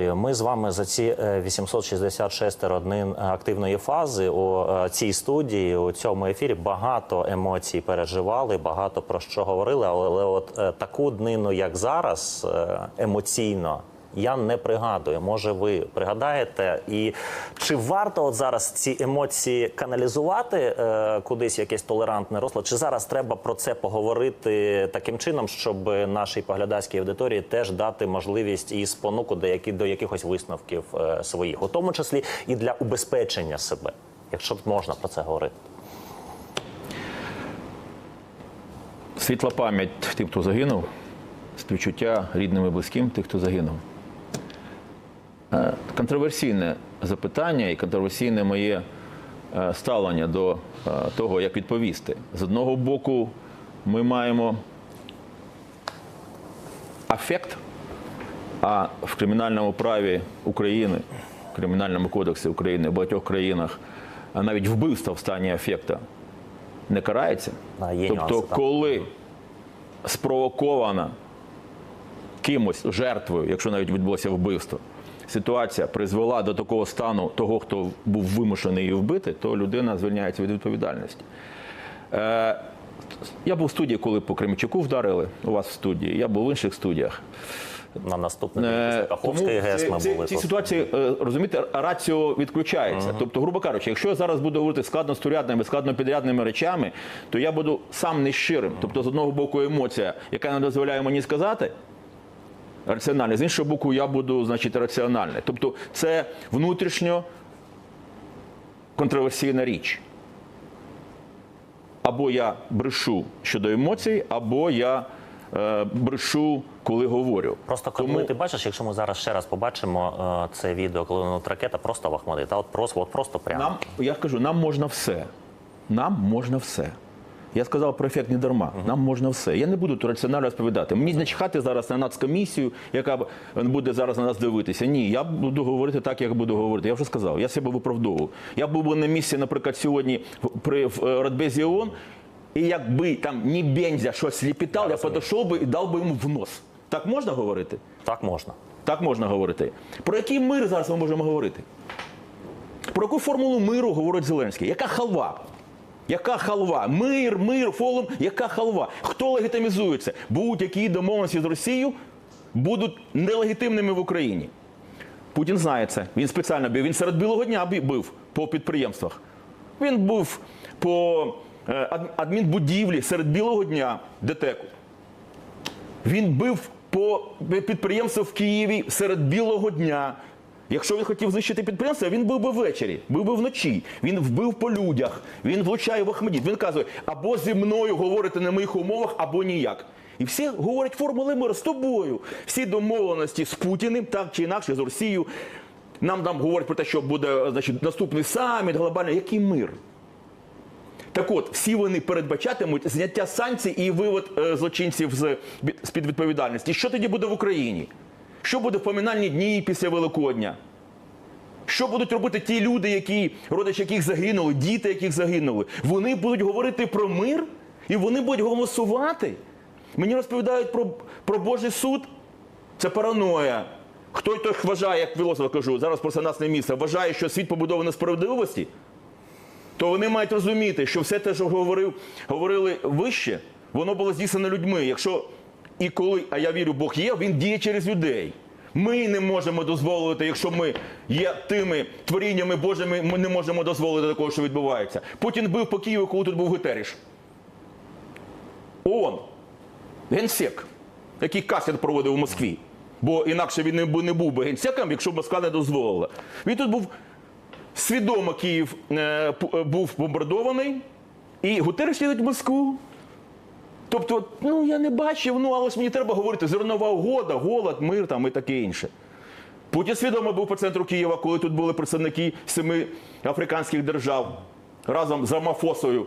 Ми з вами за ці е, 866 роднин активної фази у е, цій студії, у цьому ефірі багато емоцій переживали, багато про що говорили. Але, от е, таку днину, як зараз, е, емоційно. Я не пригадую. Може, ви пригадаєте, і чи варто от зараз ці емоції каналізувати е, кудись якесь толерантне русло? Чи зараз треба про це поговорити таким чином, щоб нашій поглядацькій аудиторії теж дати можливість і спонуку до, які, до якихось висновків е, своїх, у тому числі і для убезпечення себе, якщо можна про це говорити? Світла пам'ять тим, хто загинув, співчуття рідним і близьким тих, хто загинув. Е, Контроверсійне запитання і контроверсійне моє е, ставлення до е, того, як відповісти. З одного боку, ми маємо афект, а в кримінальному праві України, в кримінальному кодексі України в багатьох країнах навіть вбивство в стані афекта не карається. Є тобто, нюанси, коли спровокована кимось жертвою, якщо навіть відбулося вбивство, ситуація призвела до такого стану того, хто був вимушений її вбити, то людина звільняється від відповідальності. Е, я був в студії, коли по Кремчуку вдарили у вас в студії. Я був в інших студіях. На наступний день Е, після Каховської тому ГЕС ми ці, були ці ситуації, е, розумієте, раціо відключається. Тобто, грубо кажучи, якщо я зараз буду говорити складносторядними, складнопідрядними речами, то я буду сам нещирим. Тобто, з одного боку, емоція, яка не дозволяє мені сказати. Раціональне, з іншого боку, я буду, значить, раціональне. Тобто, це внутрішньо контроверсійна річ. Або я брешу щодо емоцій, або я е, брешу, коли говорю. Просто коли Тому- ти бачиш, якщо ми зараз ще раз побачимо е, це відео, коли от ракета просто в Ахмади, та от просто, от просто прямо. Нам, я кажу, нам можна все. Нам можна все. Я сказав про ефект не дарма. Нам можна все. Я не буду тут раціонально розповідати. Мені не чхати зараз на нацкомісію, яка буде зараз на нас дивитися. Ні, я буду говорити так, як буду говорити. Я вже сказав, я себе виправдовував. Я був би на місці, наприклад, сьогодні при е, Радбезі ООН, і якби там ні Бензя щось ліпітав, я підійшов би і дав би йому в нос. Так можна говорити? Так можна. Так можна говорити. Про який мир зараз ми можемо говорити? Про яку формулу миру говорить Зеленський? Яка халва? Яка халва? Мир, мир, фолум, яка халва? Хто легітимізується? Будь-які домовленості з Росією будуть нелегітимними в Україні. Путін знає це. Він спеціально бив. Він серед білого дня бив по підприємствах. Він був по е, адмінбудівлі серед білого дня ДТЕКу. Він бив по підприємству в Києві серед білого дня. Якщо він хотів знищити підприємство, він бив би ввечері, бив би вночі. Він вбив по людях, він влучає в Ахмедіт. Він казує, або зі мною говорити на моїх умовах, або ніяк. І всі говорять формули миру з тобою. Всі домовленості з Путіним, так чи інакше, з Росією. Нам там говорять про те, що буде значить, наступний саміт, глобальний. Який мир? Так от, всі вони передбачатимуть зняття санкцій і вивод е, злочинців з під відповідальності. Що тоді буде в Україні? Що буде в поминальні дні після Великодня? Що будуть робити ті люди, які, родичі яких загинули, діти, яких загинули? Вони будуть говорити про мир і вони будуть голосувати. Мені розповідають про, про Божий суд. Це параноя. Хто той вважає, як філософ кажу, зараз просто нас не місце, вважає, що світ побудований на справедливості, то вони мають розуміти, що все те, що говорив, говорили вище, воно було здійснено людьми. Якщо і коли, а я вірю, Бог є, він діє через людей. Ми не можемо дозволити, якщо ми є тими творіннями Божими, ми не можемо дозволити такого, що відбувається. Путін бив по Києву, коли тут був Гутеріш. ООН, генсек, який кастинг проводив у Москві. Бо інакше він не був би генсеком, якщо б Москва не дозволила. Він тут був свідомо Київ е, був бомбардований, і Гутереш їде в Москву. Тобто, ну я не бачив, ну але ж мені треба говорити, зернова угода, голод, мир там і таке інше. Путін свідомо був по центру Києва, коли тут були представники семи африканських держав разом з Рамафосою.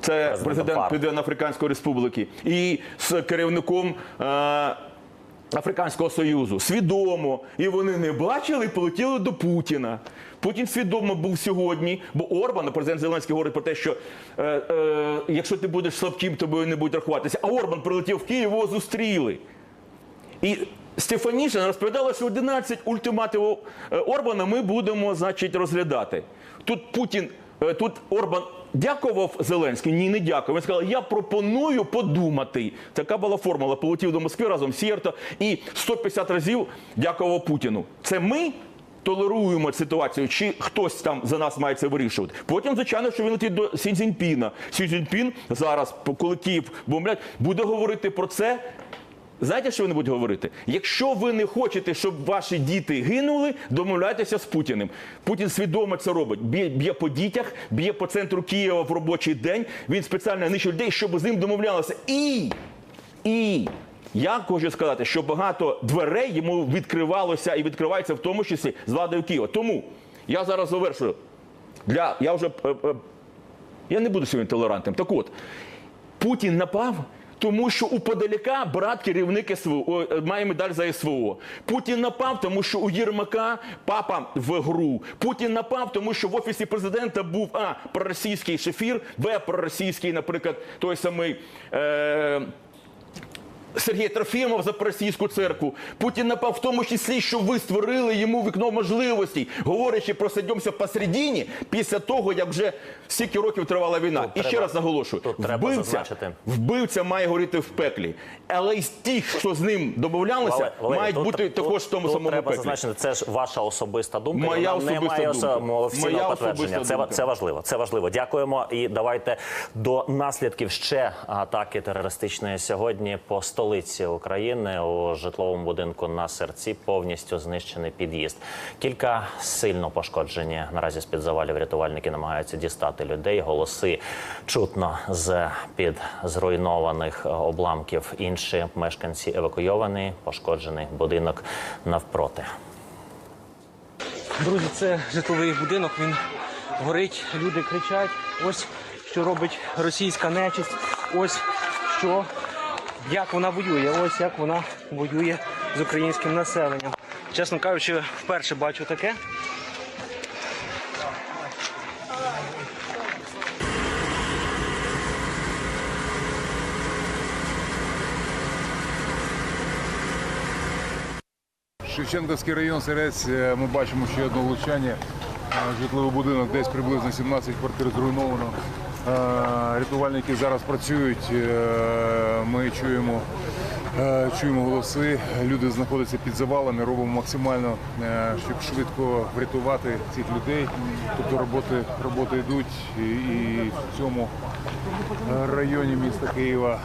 Це президент Південно-Африканської Республіки. І з керівником е, Африканського Союзу. Свідомо. І вони не бачили і полетіли до Путіна. Путін свідомо був сьогодні, бо Орбан, президент Зеленський говорить про те, що е, е, якщо ти будеш слабким, тобою не будуть рахуватися. А Орбан прилетів в Київ, його зустріли. І Стефанішина розповідала, що 11 ультимативів Орбана ми будемо, значить, розглядати. Тут Путін, е, тут Орбан дякував Зеленський? Ні, не дякував. Він сказав, я пропоную подумати. Така була формула. Полетів до Москви разом з Сєрто і 150 разів дякував Путіну. Це ми толеруємо ситуацію, чи хтось там за нас має це вирішувати. Потім, звичайно, що він летить до Сі Цзіньпіна. Сі Цзіньпін зараз, коли Київ бомблять, буде говорити про це. Знаєте, що вони будуть говорити? Якщо ви не хочете, щоб ваші діти гинули, домовляйтеся з Путіним. Путін свідомо це робить. Б'є, по дітях, б'є по центру Києва в робочий день. Він спеціально нищить людей, щоб з ним домовлялися. І, і я хочу сказати, що багато дверей йому відкривалося і відкривається в тому числі з владою Києва. Тому я зараз завершую. Для я вже е, е, я не буду сьогодні толерантним. Так от, Путін напав. Тому що у Подоляка брат керівник СВО має медаль за СВО. Путін напав, тому що у Єрмака папа в гру. Путін напав, тому що в офісі президента був а проросійський шефір, б проросійський, наприклад, той самий. Е- Сергій Трофімов за російську церкву. Путін напав в тому числі, що ви створили йому вікно можливостей, говорячи про сидьомося посередині після того, як вже стільки років тривала війна. Тут І ще раз наголошую: треба вбивця, вбивця має горіти в пеклі. Але із тих, хто з ним домовлялися, Вале- Валерій, мають тут- бути тут- також в тому тут самому треба пеклі. зазначити, це ж ваша особиста думка. Моя особиста має думка. Моя підтвердження. особиста Це, думка. це важливо. Це важливо. Дякуємо. І давайте до наслідків ще атаки терористичної сьогодні по столиці України у житловому будинку на серці повністю знищений під'їзд. Кілька сильно пошкоджені. Наразі з під завалів рятувальники намагаються дістати людей. Голоси чутно з під зруйнованих обламків. Інші мешканці евакуйовані. Пошкоджений будинок навпроти. Друзі, це житловий будинок. Він горить, люди кричать. Ось що робить російська нечисть. Ось що як вона воює. Ось як вона воює з українським населенням. Чесно кажучи, вперше бачу таке. Шевченківський район Сирець. е, Ми бачимо ще одне влучання. Е, Житловий будинок, десь приблизно 17 квартир зруйновано. Е, Рятувальники зараз працюють. е, Ми чуємо, е, чуємо голоси. Люди знаходяться під завалами. Робимо максимально, щоб швидко врятувати цих людей. Тобто роботи, роботи йдуть і, в цьому районі міста Києва.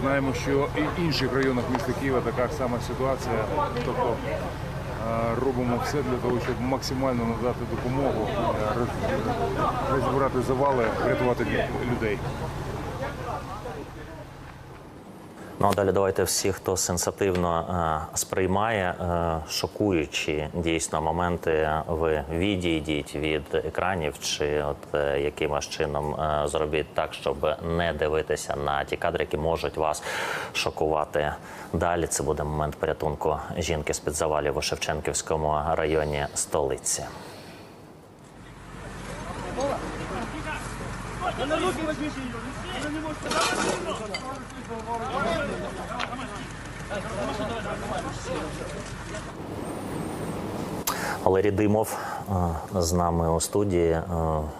Знаємо, що і в інших районах міста Києва така сама ситуація. Тобто робимо все для того, щоб максимально надати допомогу, е, розібрати завали, врятувати людей. Ну а далі давайте всі, хто сенситивно е, сприймає е, шокуючі дійсно моменти, ви відійдіть від екранів, чи от е, якимось чином е, зробіть так, щоб не дивитися на ті кадри, які можуть вас шокувати. Далі це буде момент порятунку жінки з під завалів у Шевченківському районі столиці. Валерій Димов е, з нами у студії. Е,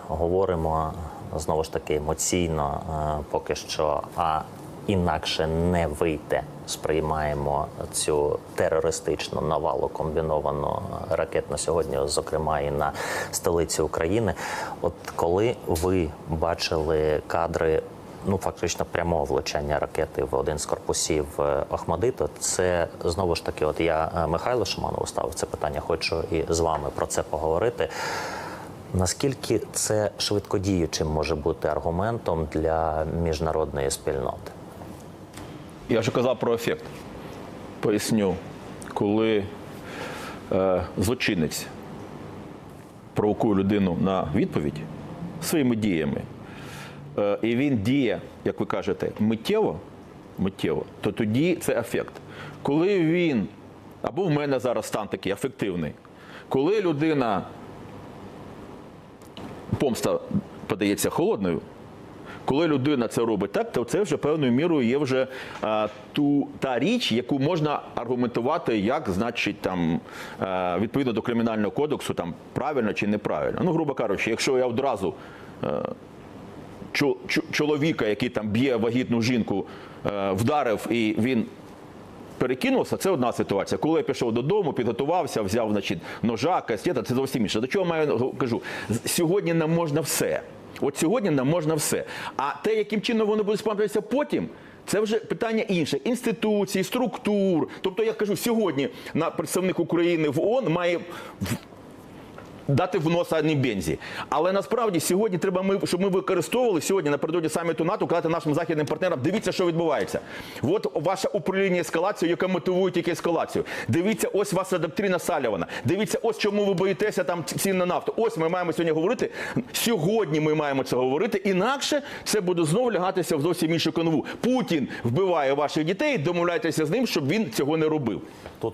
Говоримо знову ж таки емоційно, е, поки що, а інакше не вийде. Сприймаємо цю терористичну навалу комбіновану е, ракет на сьогодні, зокрема і на столиці України. От коли ви бачили кадри ну фактично прямого влучання ракети в один з корпусів е, Охмадиту. Це знову ж таки, от я е, Михайло Шиманову ставив це питання. Хочу і з вами про це поговорити. Наскільки це швидкодіючим може бути аргументом для міжнародної спільноти? Я вже казав про ефект. Поясню, коли е, злочинець провокує людину на відповідь своїми діями, е, і він діє, як ви кажете, миттєво, миттєво, то тоді це ефект. Коли він, або в мене зараз стан такий ефективний, коли людина помста подається холодною, Коли людина це робить так, то це вже певною мірою є вже е, ту та річ, яку можна аргументувати, як значить там е, відповідно до кримінального кодексу, там правильно чи неправильно. Ну, грубо кажучи, якщо я одразу е, чо- чо- чоловіка, який там б'є вагітну жінку, е, вдарив і він перекинувся, це одна ситуація. Коли я пішов додому, підготувався, взяв значить, ножа, кастета, це зовсім інше. До чого маю кажу? Сьогодні нам можна все. От сьогодні нам можна все. А те, яким чином воно буде сплачуватися потім. Це вже питання інше інституцій, структур. Тобто, я кажу, сьогодні на представник України в ООН має дати в носа ані бензі. Але насправді сьогодні треба ми, щоб ми використовували сьогодні напередодні саміту НАТО, казати нашим західним партнерам, дивіться, що відбувається. От ваша управління ескалацією, яка мотивує тільки ескалацію. Дивіться, ось ваша доктрина Салівана. Дивіться, ось чому ви боїтеся там цін на нафту. Ось ми маємо сьогодні говорити. Сьогодні ми маємо це говорити. Інакше це буде знову лягатися в зовсім іншу канву. Путін вбиває ваших дітей. Домовляйтеся з ним, щоб він цього не робив. Тут